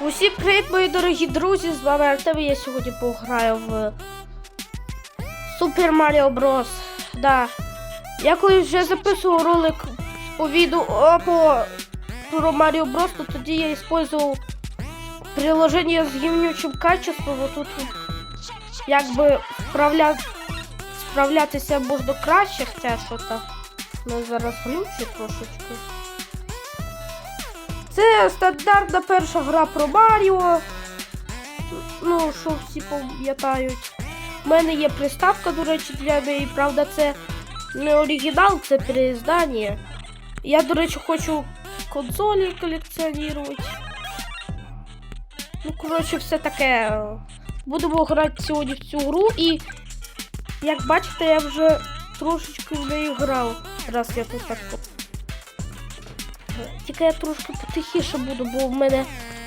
Усім привіт, мої дорогі друзі! З вами Артем. Я сьогодні пограю в Super Mario Bros. Да. Я коли вже записував ролик по відео по про Mario Bros, то тоді я использовал приложение з гівнючим качеством. Тут якби вправля... справлятися можна краще, хоча що то ну, зараз глючить трошечки. Це стандартна перша гра про Маріо. Ну, що всі пам'ятають. У мене є приставка, до речі, для неї. Правда, це не оригінал, це переиздання. Я, до речі, хочу консолі колекціонувати. Ну, коротше, все таке. Будемо грати сьогодні в цю гру і, як бачите, я вже трошечки в неї грав. Раз я тут так тільки я трошки потихіше буду, бо в мене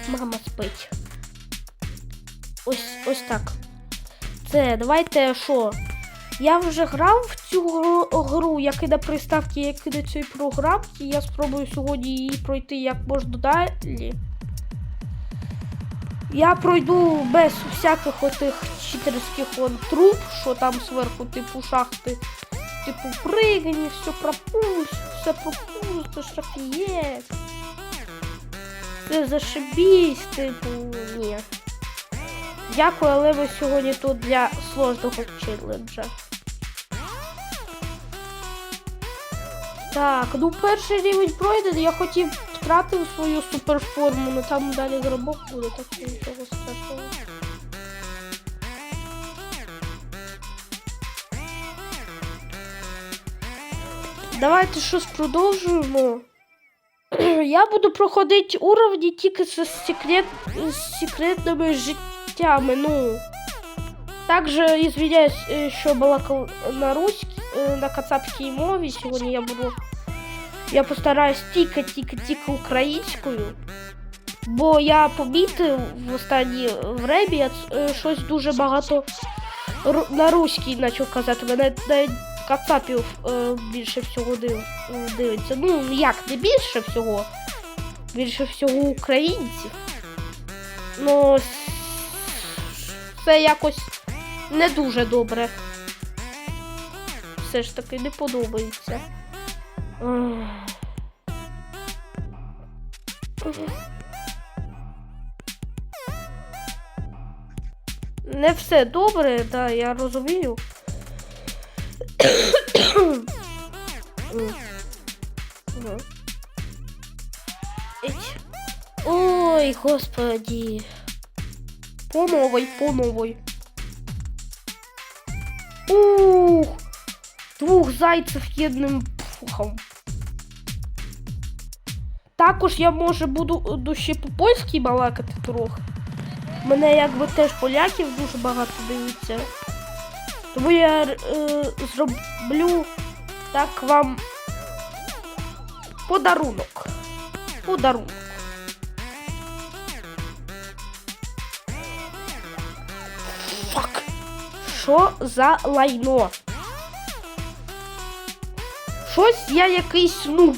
мама спить. Ось ось так. Це, давайте що? Я вже грав в цю гру, як і на приставці, як і на цій програмці. Я спробую сьогодні її пройти як можна далі. Я пройду без всяких отих читерських вон труб, що там зверху, типу шахти, типу пригання, все пропусть, все пропустиш, офігеть. Це зашибісь, типу, ні. Дякую, але ви сьогодні тут для сложного челенджа. Так, ну перший рівень пройдений, я хотів втратив свою суперформу, але там далі гробок буде, так що нічого страшного. Давайте щось продовжуємо. Я буду проходити уровні тільки з, секрет... секретними життями. Ну. Также извиняюсь, е, що балакав на руській, е, на кацапській мові. Сьогодні я буду. Я постараюсь тільки, тільки, тільки українською. Бо я помітив в останнє время я е, щось дуже багато на руській почав казати. Мене навіть кацапів е, більше всього е, дивиться. Ну, як не більше всього, більше всього українців. Ну, це якось не дуже добре. Все ж таки не подобається. Не все добре, да, я розумію. Ой, господи. По новой, по новой. Ух! Двух зайців єдним пухом. Також я може буду ще по-польськи балакати трохи. Мене якби теж поляків дуже багато дивиться. Тому я е, зроблю так вам подарунок. Подарунок. Фак. Що за лайно? Щось я якийсь нуб.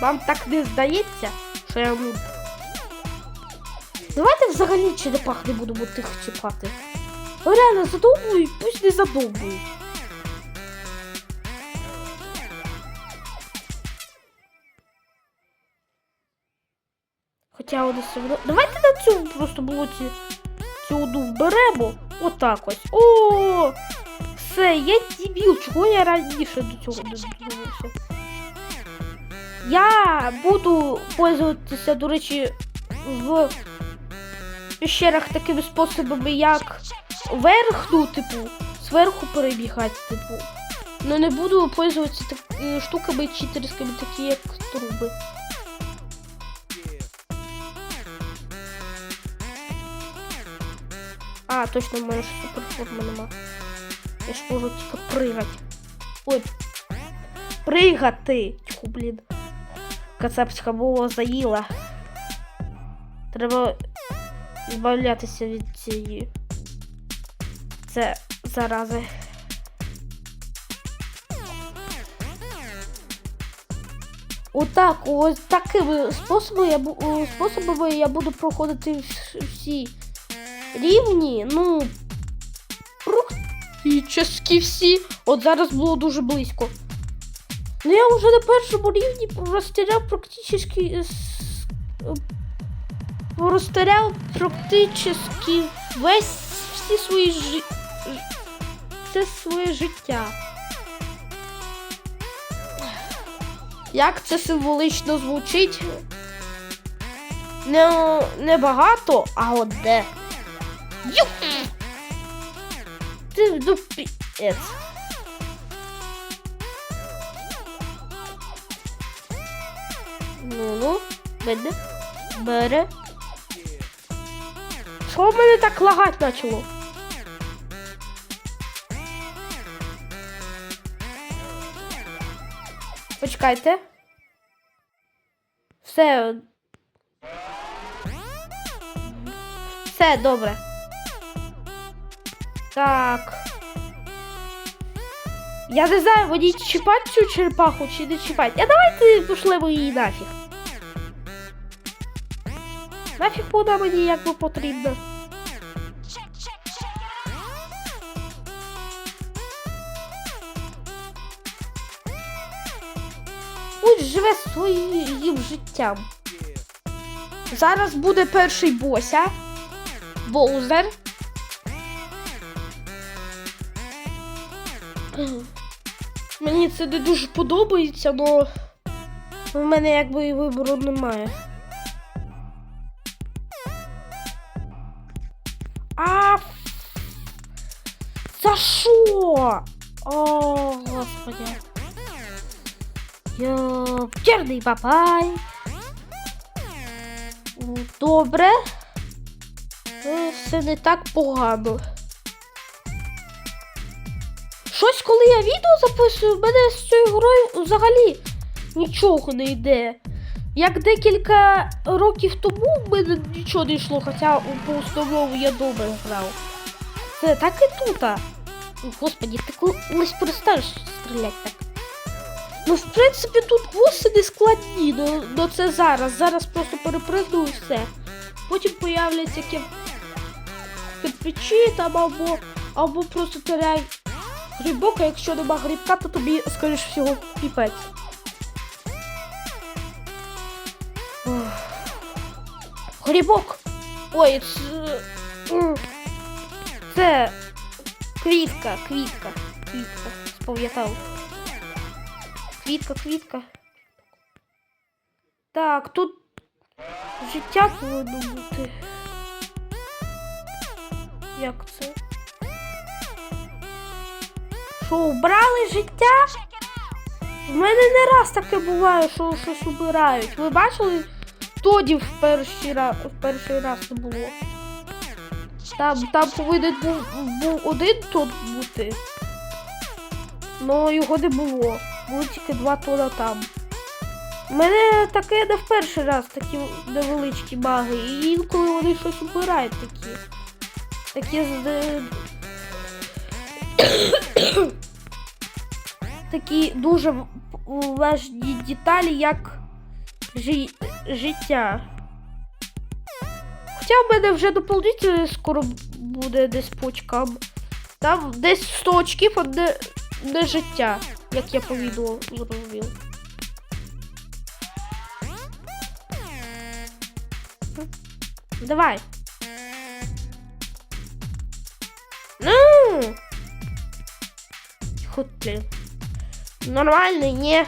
Вам так не здається, що я нуб? Давайте взагалі черепах не будемо тих чіпати. Реально задовбують, пусть не задовбують. Хоча вони все одно. Давайте на цьому просто блоці цю одну вберемо. Отак ось. О! Все, я дебіл, чого я раніше до цього не додумався. Я буду пользуватися, до речі, в пещерах такими способами, як вверх, типу, зверху перебігати, типу. Ну не буду пользуватися так, штуками читерськими, такі як труби. А, точно, в мене ж суперформи нема. Я ж можу тільки пригати. Ой. Пригати! Тьху, блін. Кацапська мова заїла. Треба збавлятися від цієї. Це зарази. Отак, ось такими способами я, способами я буду проходити всі рівні. Ну, практично всі. От зараз було дуже близько. Ну я вже на першому рівні розстріляв практично с- е, розстріляв практично весь всі свої жи... все своє життя. Як це символично звучить? Не, не багато, а от де. Юх! Ти дупіець. Ну ну, мене бере. В мене так лагать почало? Почекайте. Все. Все добре. Так. Я не знаю, вони чіпати цю черепаху чи не чіпати. А давайте пошлемо її нафіг. Нафіг вона мені якби потрібна. Живе своїм життям. Зараз буде перший бося. Боузер. Мені це не дуже подобається, але в мене якби і вибору немає. А за що? О, господи. Ёптерний бабай. Добре. Ну, Все не так погано. Щось, коли я відео записую, в мене з цією грою взагалі нічого не йде. Як декілька років тому в мене нічого не йшло, хоча по основному я добре грав. Це так і тут. Господі, ти колись перестанеш стріляти так. Ну, в принципі, тут боси не складні, ну, ну це зараз. Зараз просто перепригну і все. Потім появляться кір... кирпичі там або, або просто теряй грибок, а якщо нема грибка, то тобі, скоріш всього, піпець. Ох. Грибок! Ой, це... Це квітка, квітка, квітка, спам'ятав. Квітка, квітка. Так, тут життя повинно бути. Як це? Що, убрали життя? В мене не раз таке буває, що щось убирають. Ви бачили? Тоді в перший раз, в перший раз не було. Там, там повинен був, був один тот бути. Но його не було. Було тільки два тода там. Мене таке не в перший раз такі невеличкі маги. І інколи вони щось убирають такі. Такі з. такі дуже важні деталі, як жи... життя. Хоча в мене вже доповнительне скоро буде десь по очкам. Там десь 100 очків одне не життя, як я по відео зрозумів. Давай. Ну. Хоть ти. Нормальний, ні.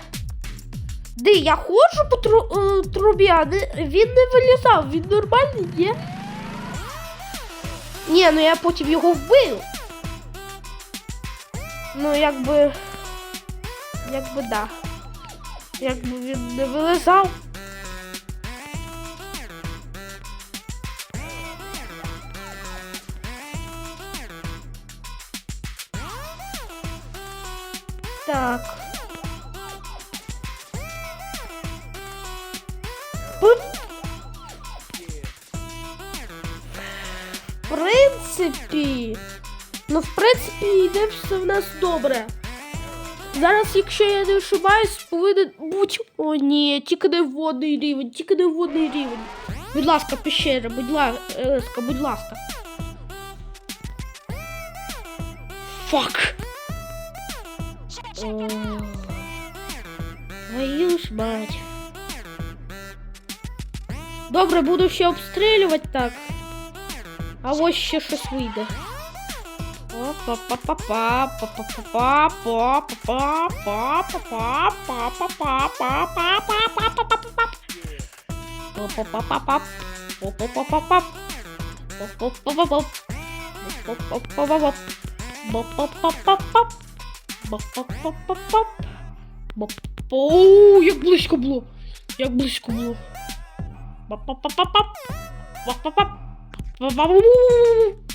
Ди, я ходжу по тру, е, трубі, а не, він не вилізав, він нормальний, ні? Ні, ну я потім його вбив. Ну, якби. Якби да. Якби він не вилизав. Так. П- В принципі. Ну, в принципі, йде все в нас добре. Зараз, якщо я не ошибаюсь, повинен бути. О, ні, тільки не водний рівень, тільки не водний рівень. Будь ласка, пещера, будь ласка, будь ласка. Фак. О, Твою ж мать. Добре, буду ще обстрілювати так. А ось ще щось вийде. Оу, як близько було. Як близько було. Бап-бап-бап-бап. Бап-бап-бап. Бап-бап-бу.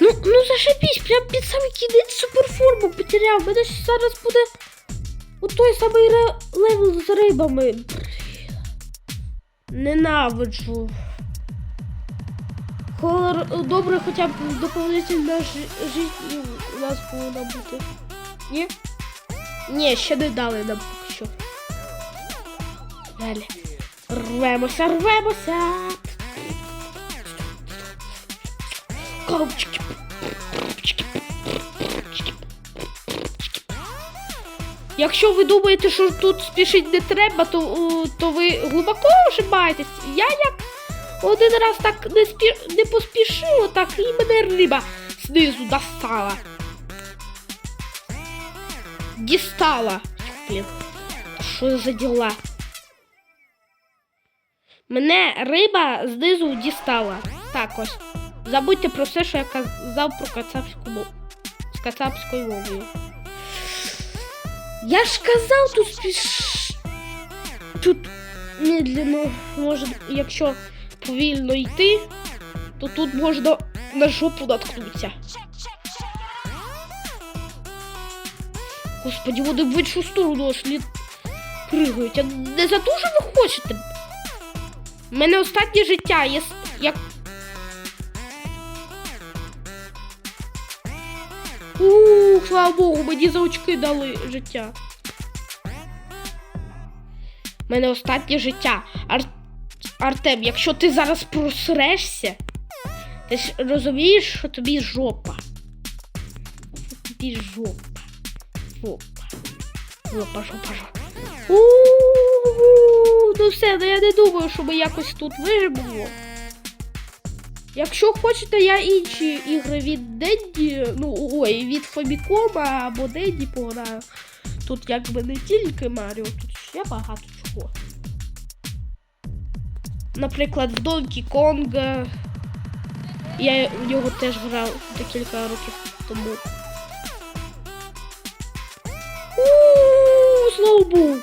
Ну, ну зашибись, прям під самий кінець суперформу потеряв. Мене ж зараз буде у той самий левел з рибами. Ненавиджу. Хор... Добре, хоча б доповнительна жи- життя у нас повинна бути. Ні? Ні, ще не дали нам поки що. Далі. Рвемося, рвемося. Ковчики. Якщо ви думаєте, що тут спішити не треба, то, то ви глибоко ошибаєтесь. Я як один раз так не, спі... не поспішила, так і мене риба знизу достала. Дістала. Блін. Що за діла? Мене риба знизу дістала. Так ось. Забудьте про все, що я казав про кацапську мову. З кацапською мовою. Я ж казав, тут спіш... Тут медленно, може, якщо повільно йти, то тут можна на жопу наткнутися. Господи, вони в іншу сторону аж літ пригають. А не за що ви хочете. У мене останнє життя є. Як... Ух, слава Богу, мені за очки дали життя. У мене останнє життя. Ар... Артем, якщо ти зараз просрешся, ти ж розумієш, що тобі жопа. Тобі жопа. Жопа. Жопа, жопа, жопа. У-у-у, Ну все, ну я не думаю, що ми якось тут виживемо. Якщо хочете, я інші ігри від Денді, ну ой, від Фомікома або Денді пограю. Тут якби не тільки Маріо, тут ще багато чого. Наприклад, в Donkey Kong. Я в нього теж грав декілька років тому. У, слава Богу!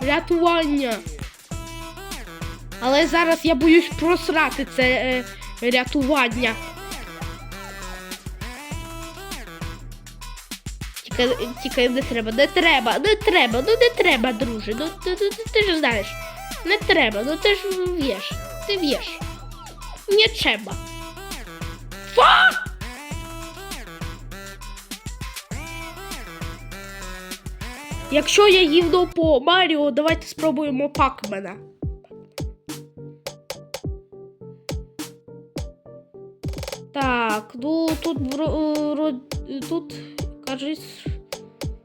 Рятування. Але зараз я боюсь просрати це е, рятування. Тільки, тільки не треба, не треба, не треба, ну не треба, друже. Ну ти, ти, ти, ти ж знаєш. Не треба, ну ти ж в'єш. Ти в'єш. Не треба. Фа! Якщо я гівно по Маріо, давайте спробуємо Пакмена. Так, ну тут е, тут кажись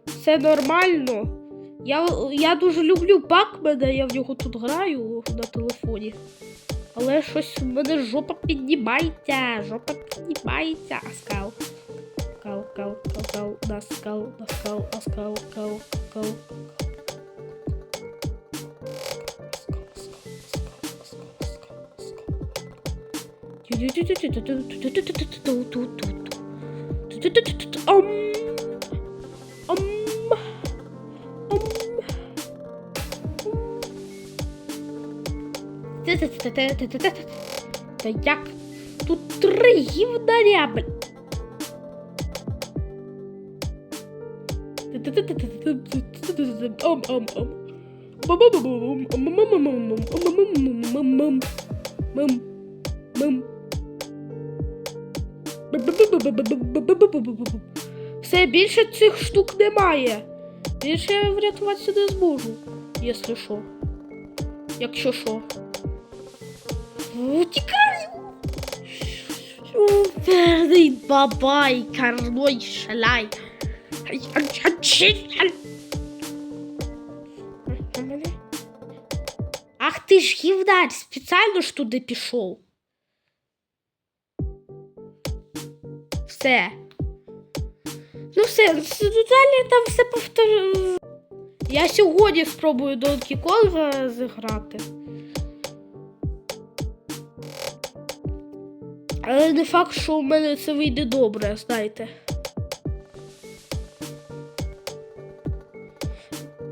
все нормально. Я, я дуже люблю Пакмена, я в нього тут граю на телефоні. Але щось в мене жопа піднімається, жопа піднімається. Аскал. Кал, кал, кал, кал, на скал, на скал, аскал, кал, кал. Ам. Та як? Тут три гівнаря, блін. Все, більше цих штук немає. Більше я врятуватися не зможу, якщо що. Якщо що. Утікай! Верний бабай, карной шалай. Ах ти ж гівнар, спеціально ж туди пішов. Все. Ну все, далі там все повторю. Я сьогодні спробую Donkey Kong зіграти. Але не факт, що у мене це вийде добре, знаєте.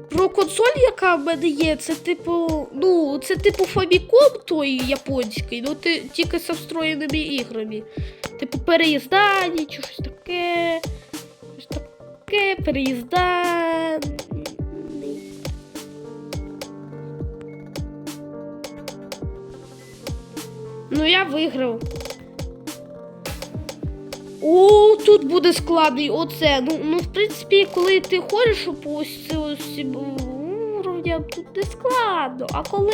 Про консоль, яка в мене є, це типу, ну, це типу Famicom той японський, ну ти тільки з встроєними іграми. Типу переїзда, чи щось таке. Щось таке, переїзда. Ну, я виграв. О, тут буде складний оце. Ну, ну, в принципі, коли ти ходиш по ось уровням, тут не складно. А коли.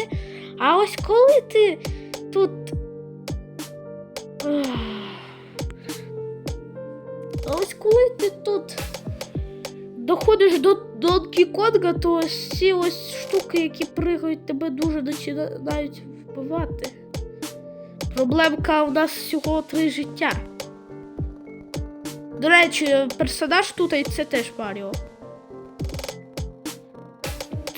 А ось коли ти тут. А ось коли ти тут доходиш до Донкі Конга, то ці ось штуки, які пригають, тебе дуже починають вбивати. Проблемка у нас всього три життя. До речі, персонаж тут і це теж Маріо.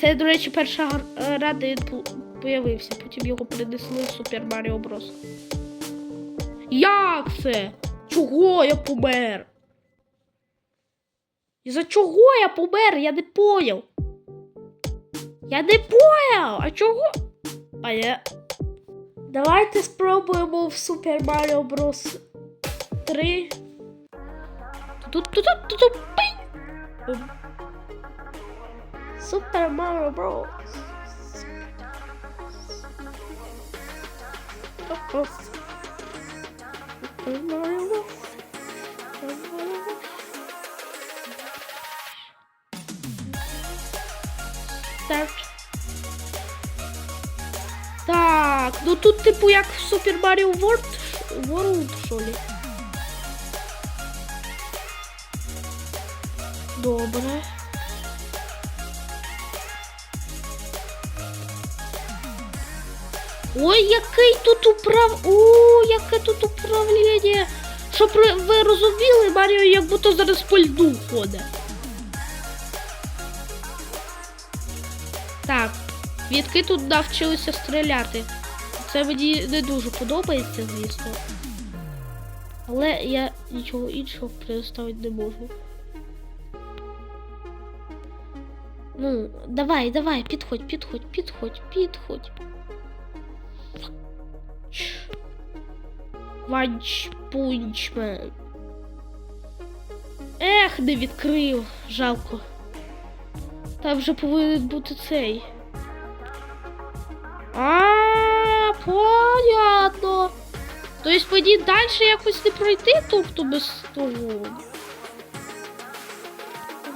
Це, до речі, перша гра, де він появився, потім його перенесли в Супер Маріо Брос. Як це? Чого я помер? І за чого я помер? Я не поняв. Я не поняв! А чого? А я. Давайте спробуємо в Super Mario Bros. 3. Тут-тут-тут-тут. пинь! Super Mario Bros. Super Mario Bros. Super Mario Bros. Так. Так, ну тут типу як в Super Mario World, World що Добре. Ой, який тут управ... О, яке тут управління. Щоб ви- розуміли, Маріо як будто зараз по льду ходить. Так, Квітки тут навчилися стріляти. Це мені не дуже подобається, звісно. Але я нічого іншого предоставити не можу. Ну, давай, давай, підходь, підходь, підходь, підходь. Ванч пунчмен. Ех, не відкрив. Жалко. Там вже повинен бути цей. А, понятно. Тобто мені далі якось не пройти, тобто без того.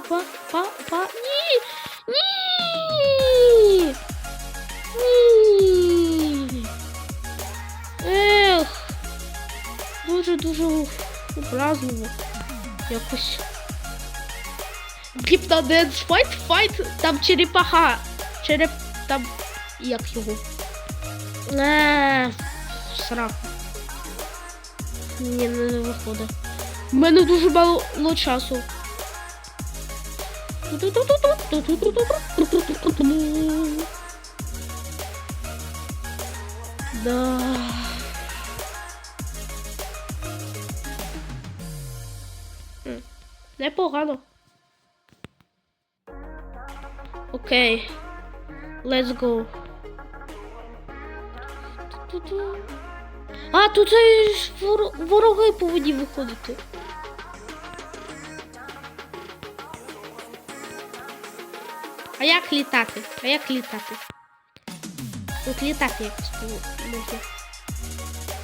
Па, па, па. Дуже-дуже образливо. Якось. Гіпна Денс файт, файт, там черепаха. Череп... там... як його? Еee, сраку. Ні, не виходить. У мене дуже мало часу. Да. Непогано. Окей. Let's go. А, тут ж вор- вороги повинні виходити. А як літати? А як літати? Тут літати якось можна.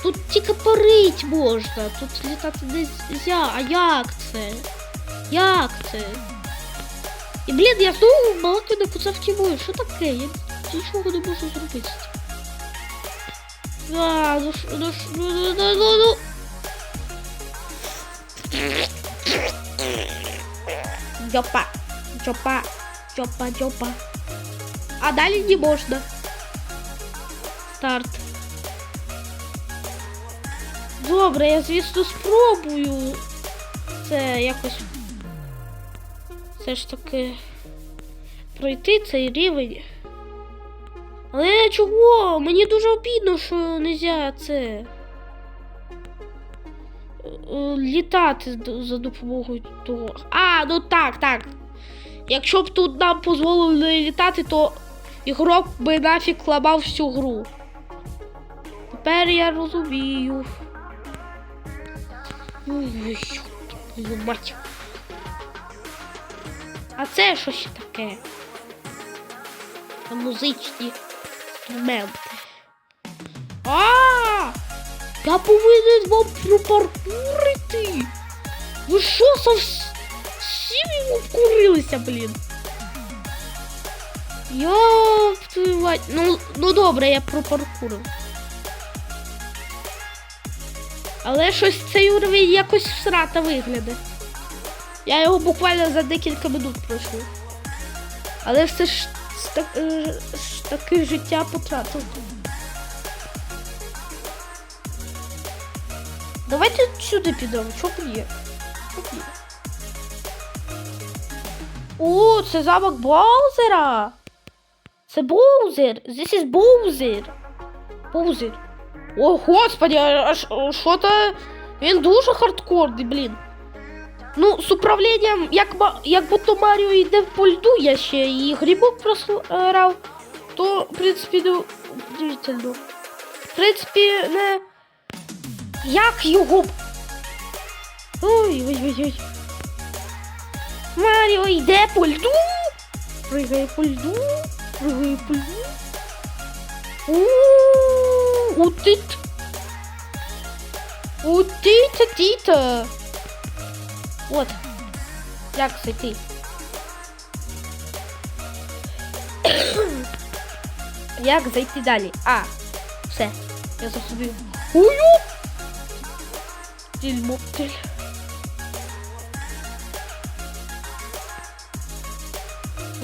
Тут тільки парить можна. Тут літати не. А як це? Як це? І блін, я знову балакаю на куцавці мою. Що таке? Я нічого не можу зробити. А, ну що, ну що, ну, ну, ну, ну, ну. Джопа, джопа, джопа, джопа. А далі не можна. Старт. Добре, я, звісно, спробую. Це якось. Все ж таки пройти цей рівень. Але чого? Мені дуже обідно, що не можна це. е, Літати за допомогою того. А, ну так, так. Якщо б тут нам дозволили літати, то ігрок би нафіг ламав всю гру. Тепер я розумію. Ой, мать. А це що ще таке? Це музичні інструменти. А! Я повинен вам пропаркурити. Ви що совсім йому вкурилися, блін? Йоп, твою. Ну, ну добре, я пропаркурив. Але щось цей уровень якось всрата виглядає. Я його буквально за декілька минут пройшов. Але все ж так, е, ж таки життя потратив. Давайте сюди підемо, що є? О, це замок Боузера! Це Боузер! This is Боузер! Боузер! О, господи, а що то він дуже хардкорний, блін. Ну, з управлінням, як, як будто Маріо йде по льду, я ще і грибок просрав, то, в принципі, ну, удивительно. В принципі, не. Як його. Ой-ой-ой. Маріо йде по льду. Пригає по льду. Пригає по льду. У Утит. Утита тіта. От. Як зайти? Як зайти далі? А, все. Я зрозумів. Ую! Дільмоптель.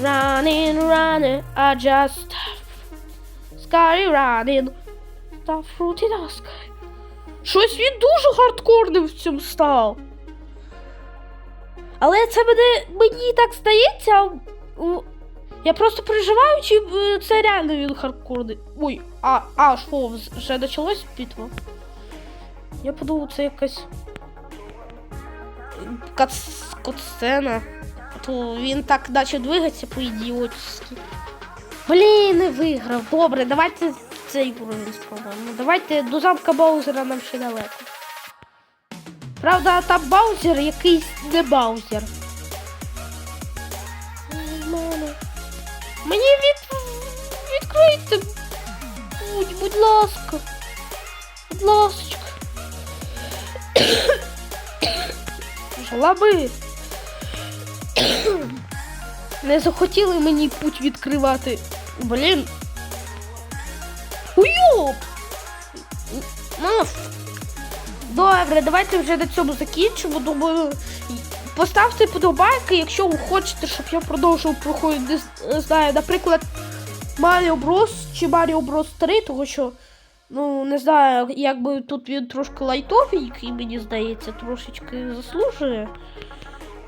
Running, running, I just sky running. Та фруті на sky. Щось він дуже хардкорним в цьому став. Але це мене, мені так здається. Я просто переживаю, чи е, це реально він хардкорний. Ой, а, а, що, вже почалось битва? Я подумав, це якась. Кац- Катсцена. То він так наче двигається по-ідіотськи. Блін, не виграв. Добре, давайте цей уровень спробуємо. Давайте до замка Баузера нам ще далеко. Правда, там Баузер якийсь не Баузер. Мені від... відкрийте. Будь, будь ласка. Будь ласочка. Жлоби. Не захотіли мені путь відкривати. Блін. Добре, давайте вже на цьому закінчимо. Думаю, поставте подобайки, якщо ви хочете, щоб я продовжував проходити, не знаю, наприклад, Mario Bros. чи Mario Bros 3, тому що, ну, не знаю, якби тут він трошки лайтовенький, мені здається, трошечки заслужує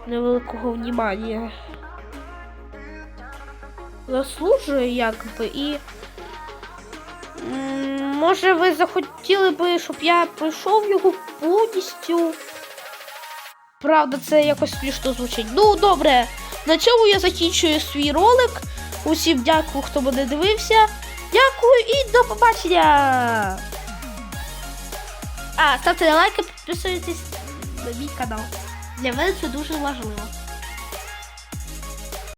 невеликого внимання. Заслужує, якби, і. Може, ви захотіли би, щоб я пройшов його повністю. Правда, це якось смішно звучить. Ну, добре, на цьому я закінчую свій ролик. Усім дякую, хто мене дивився. Дякую і до побачення! А, ставте лайки, підписуйтесь на мій канал. Для мене це дуже важливо.